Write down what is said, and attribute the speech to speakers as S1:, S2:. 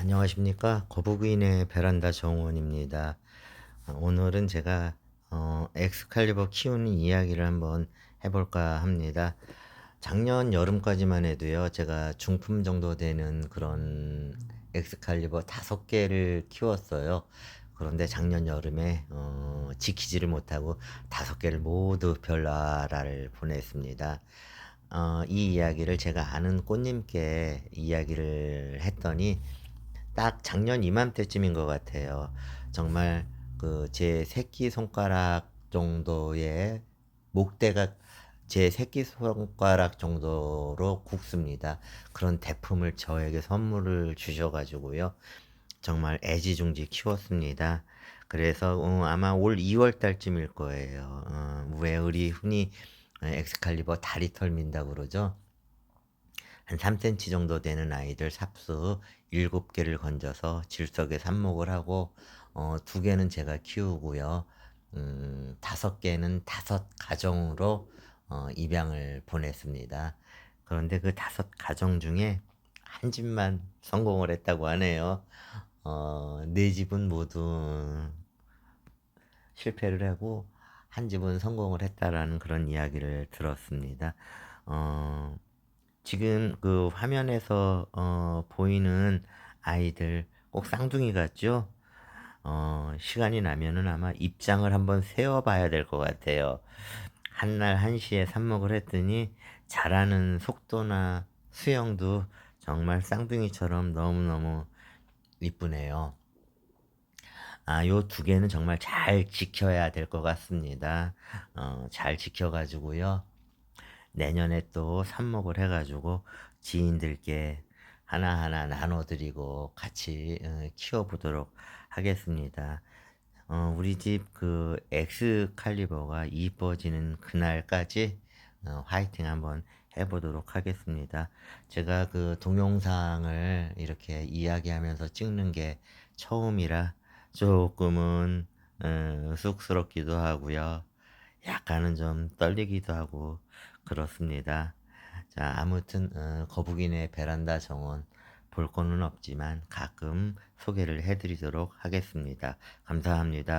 S1: 안녕하십니까. 거북이네 베란다 정원입니다. 어, 오늘은 제가 어, 엑스칼리버 키우는 이야기를 한번 해볼까 합니다. 작년 여름까지만 해도요, 제가 중품 정도 되는 그런 엑스칼리버 다섯 개를 키웠어요. 그런데 작년 여름에 어, 지키지를 못하고 다섯 개를 모두 별나라를 보냈습니다. 어, 이 이야기를 제가 아는 꽃님께 이야기를 했더니 딱 작년 이맘때쯤인 것 같아요. 정말 그 제 새끼 손가락 정도의 목대가 제 새끼 손가락 정도로 굵습니다. 그런 대품을 저에게 선물을 주셔가지고요. 정말 애지중지 키웠습니다. 그래서 어, 아마 올 2월 달쯤일 거예요. 어, 왜 우리 흔히 엑스칼리버 다리 털 민다 그러죠? 한 3cm 정도 되는 아이들 삽수 7개를 건져서 질석에 삽목을 하고 어, 2개는 제가 키우고요. 음, 5개는 다섯 가정으로 어, 입양을 보냈습니다. 그런데 그 다섯 가정 중에 한 집만 성공을 했다고 하네요. 어, 네 집은 모두 실패를 하고 한 집은 성공을 했다라는 그런 이야기를 들었습니다. 어, 지금 그 화면에서 어, 보이는 아이들 꼭 쌍둥이 같죠? 어, 시간이 나면은 아마 입장을 한번 세워봐야 될 것 같아요. 한날 한시에 삽목을 했더니 자라는 속도나 수영도 정말 쌍둥이처럼 너무너무 이쁘네요. 아, 요 두 개는 정말 잘 지켜야 될 것 같습니다. 어, 잘 지켜가지고요. 내년에 또 삽목을 해가지고 지인들께 하나하나 나눠드리고 같이 어, 키워보도록 하겠습니다. 어, 우리 집 그 엑스칼리버가 이뻐지는 그날까지 어, 화이팅 한번 해보도록 하겠습니다. 제가 그 동영상을 이렇게 이야기하면서 찍는 게 처음이라 조금은 어, 쑥스럽기도 하고요. 약간은 좀 떨리기도 하고 그렇습니다. 자, 아무튼 어, 거북이네 베란다 정원 볼 거는 없지만 가끔 소개를 해드리도록 하겠습니다. 감사합니다.